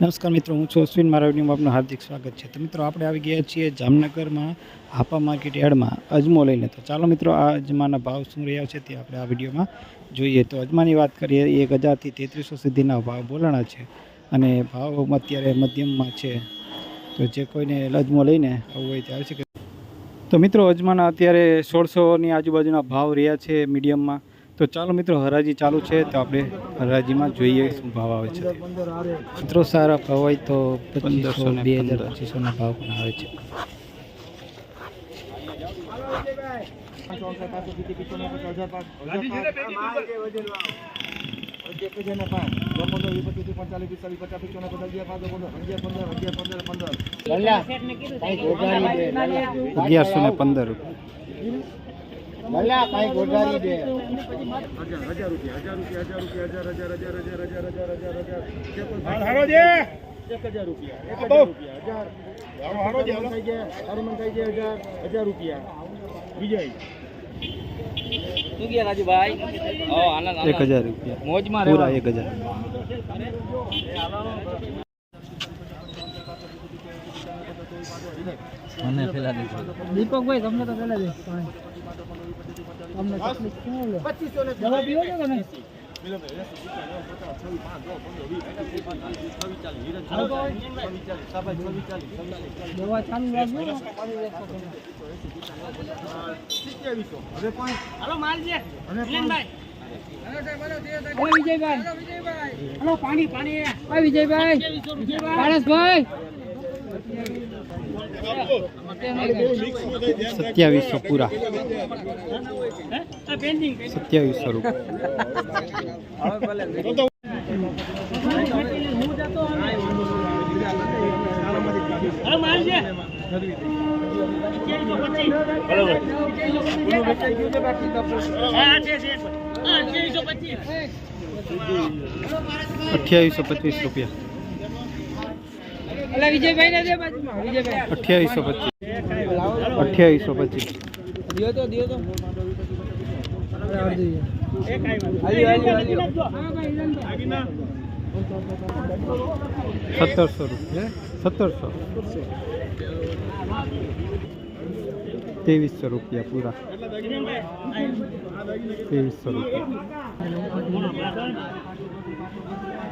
નમસ્કાર મિત્રો હું છું અશ્વિન મારા વિડીયોમાં આપનું હાર્દિક સ્વાગત છે. તો મિત્રો આપણે આવી ગયા છીએ જામનગરમાં હાપા માર્કેટ યાર્ડમાં અજમો લઈને. તો ચાલો મિત્રો આ અજમાના ભાવ શું રહ્યા છે તે આપણે આ વિડીયોમાં જોઈએ. તો અજમાની વાત કરીએ એક હજારથી તેત્રીસો સુધીના ભાવ બોલાણા છે અને ભાવ અત્યારે મધ્યમમાં છે. તો જે કોઈને અજમો લઈને આવવું હોય ત્યારે છે તો મિત્રો અજમાના અત્યારે સોળસોની આજુબાજુના ભાવ રહ્યા છે મીડિયમમાં. તો ચાલો મિત્રો હરાજી ચાલુ છે તો આપણે હરાજીમાં જોઈએ શું ભાવ આવે છે. મિત્રો સારા ભાવ હોય તો પંદરસો બે હજાર પચીસોના ભાવ પણ આવે છે. અગિયારસો ને પંદર રૂપિયા. હજાર રૂપિયા હજાર રૂપિયા વિજય શું ગયા રાજુભાઈ ઓ આનંદ એક હજાર રૂપિયા. મોજમાં પૂરા એક હજાર. મને પેલા દીધું દીપકભાઈ તમને તો પેલા દે પચીસો ને દવા ચાલુ રાખજો હવે પણ હાલો માલજે ભાઈ વિજયભાઈ. વિજયભાઈ પાણી પાણી. વિજયભાઈ. પારસભાઈ. સત્યાવીસો પૂરા. સત્યાવીસો રૂપિયા અઠ્યાવીસો પચીસ રૂપિયા. અઠ્યાવીસો પચીસ. અઠ્યાવીસો પચીસ. દિયો તો દિયો તો. એક સત્તરસો રૂપિયા સત્તરસો. ત્રેવીસો રૂપિયા પૂરા. ત્રેવીસો રૂપિયા.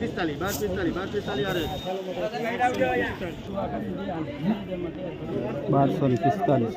પિસ્તાલીસ બાર પિસ્તાલીસ બાર પિસ્તાલીસ બારસો ને પિસ્તાલીસ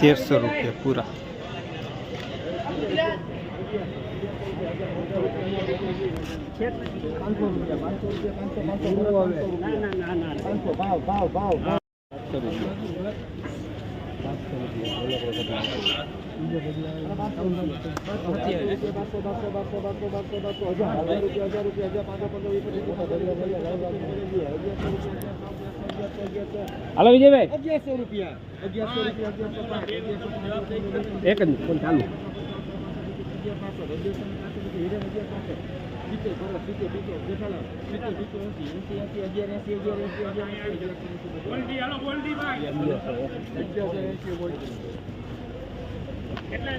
તેરસો રૂપિયા પૂરા. પાંચસો રૂપિયા Halo Wijay. Oke, rupiah. Oke,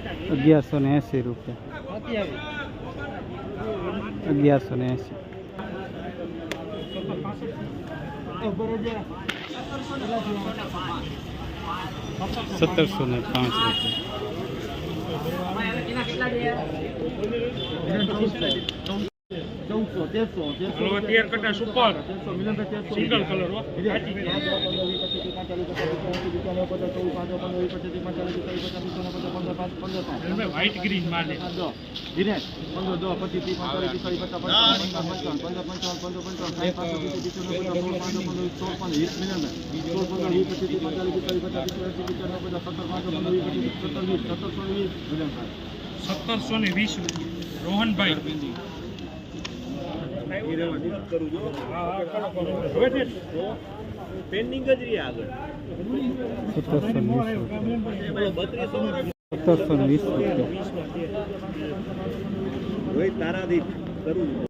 પચાલીસ ને એંસી રૂપિયા. અગિયારસો ને એંસી. સત્તરસો ને પાંચ રૂપિયા. તેરસો રૂપિયા પૂરા પાંચસો રૂપિયા પાંચસો રૂપિયા પાંચસો પાંચસો પાંચસો પાંચસો ભાવ ભાવ ભાવ ભાવ હાલો વિજયભાઈ અગિયારસો રૂપિયા અગિયારસો રૂપિયા અગિયારસો પાંચ અગિયારસો પાંચ એક જ ફોન ચાલુ અગિયાર પાંચસો અગિયારસો ને પાંચસો રૂપિયા હિરેન અગિયાર પાંચસો સિત્તેર ભરત સિત્તેર બીજો જેઠાલાલ સિત્તેર બીજો એસી એસી એસી અગિયાર એસી અગિયાર એસી અગિયાર એસી ગોલ્ડી અગિયારસો ને એંસી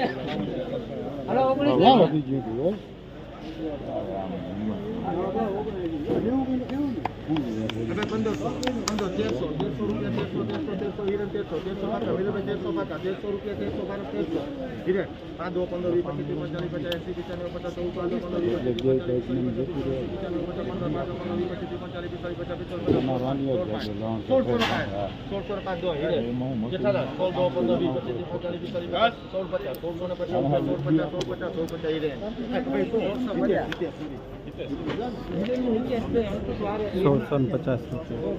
વધી ગયું પંદરસો પંદર તેરસો તેરસો રૂપિયા તેરસો તેરસો તેરસો હિરણ તેરસો તેરસો પાકા વિલભાઈ તેરસો પાકા તેરસો રૂપિયા તેરસો બાર તેરસો હિરણ પાંચ દો પંદર વીસ પચીસ પચાસ પચાસ એસી પિચાનવે પચાસ ચૌદ પાંચ પંદર વીસ પચીસ પચાસ પંદર વીસ પચીસ ત્રીસ પિસ્તાલીસ પચાસ પિસ્તાલીસ સોળસો પાંચ સોળસો ને દો હિરણ જેઠાલાલ સોળ દો પંદર વીસ પચીસ ત્રીસ પિસ્તાલીસ પચાસ સોળ પચાસ સોળસો ને પચાસ સોળ પચાસ સોળ પચાસ સોળ પચાસ હિરણ ભાઈ સોળસો ને પચાસ રૂપિયા.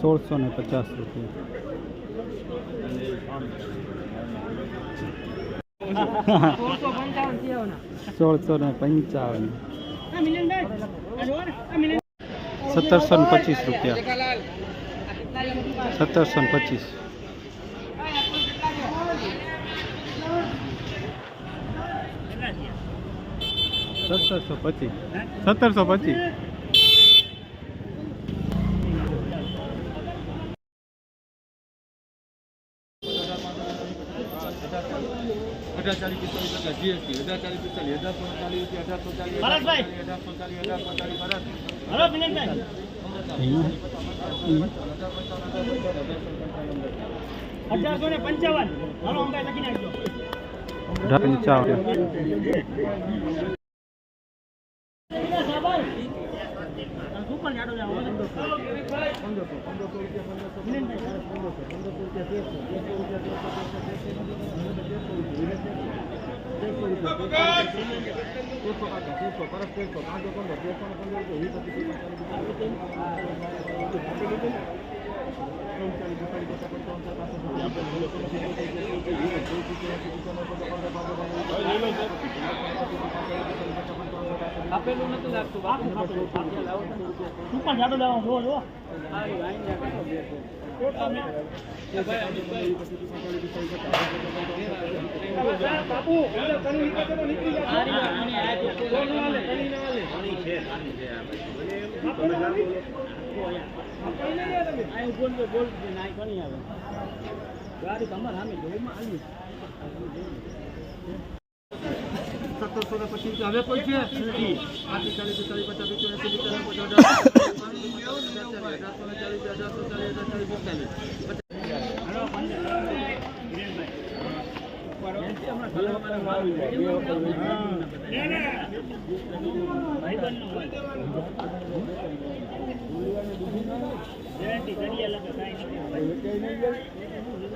સોળસો ને પચાસ રૂપિયા. સોળસો ને પંચાવન. સત્તરસો ને પચીસ રૂપિયા. સત્તરસો ને પચીસ. સત્તરસો પચીસ. સત્તરસો પચીસ. અઢાર ચાલીસ પિસ્તાલીસ પચાસ જીએસટી અઢાર ચાલીસ પિસ્તાલીસ અઢારસો ચાલીસ અઢારસો ચાલીસ અઢારસો ચાલીસ ભારત અઢારસો ને પંચાવન. હાલો અંબાઈ લખી નાખજો. પંચાવન સુપર જાડો જાવ પંદરસો પંદરસો રૂપિયા આપેલું નથી લાગતું. સુપર જાડો જાવ જો જો બાપુ ગાડી તમારે સામે જોવામાં આવી સત્તરસો ને પચીસ પણ છે આથી ચાલીસ ચાલીસ પચાસ પચાસ ચાલીસ અઢારસો ને ચાલીસ અઢારસો ચાલીસ હજાર ચાલીસ પિસ્તાલીસ ગેરંટી કરી અલગ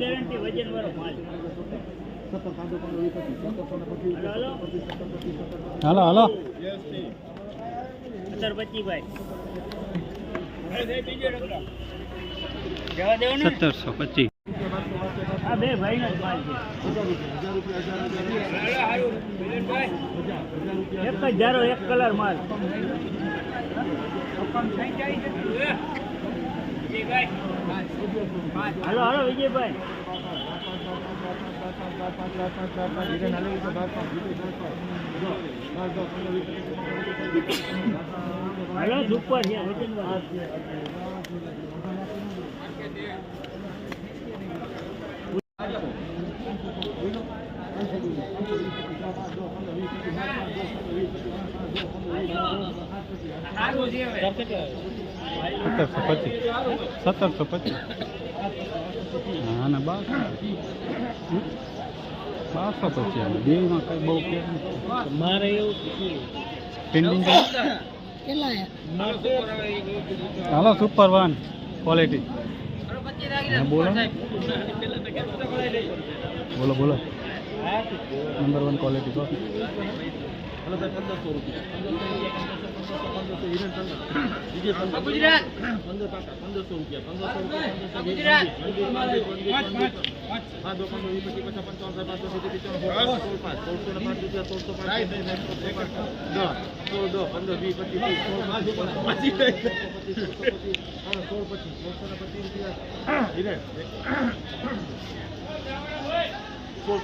ગેરંટી વજન વાળો માલ હેલો, હાલો. ભાઈ ને સત્તરસો પચીસ. બે હજાર રૂપિયા એક જ ધારો, એક કલર માલ. હાલો હાલો વિજયભાઈ. હાલે છે સુપર છે વજન વાળો. સત્તરસો પચીસ. સત્તરસો પચીસ. હા ને બારસો બારસો પચીસ. બેમાં કઈ બહુ કે મારે એવું pending hello super one quality બોલો. બોલો બોલો. નંબર વન ક્વોલિટી કહો હલો ભાઈ પંદરસો રૂપિયા ગુજરાત પંદર પાકા પંદરસો રૂપિયા પંદરસો રૂપિયા પંદર પચીસ પચાસ પંચાવન સાઠ પાંચસો પિસ્તાલીસ સોળ પાંચ સોળસો ને પાંચ રૂપિયા સોળસો પાંચ દસ સોળ દો પંદર વીસ પચીસ સોળ પાંચ પચીસ સોળ પચીસ સોળસો ને પચીસ રૂપિયા સોળ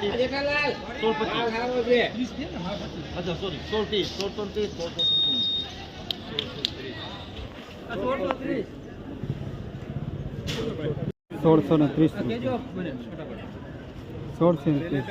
સોળ પચીસ અચ્છા સોરી. સોળ ત્રીસ સોળસો ને ત્રીસ સોળસો ત્રીસ સોળસો ને ત્રીસ. સોળસો ને ત્રીસ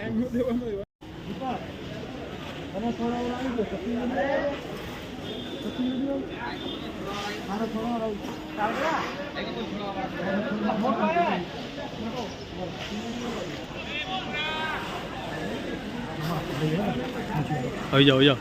આવી જાઓ આવી જાઓ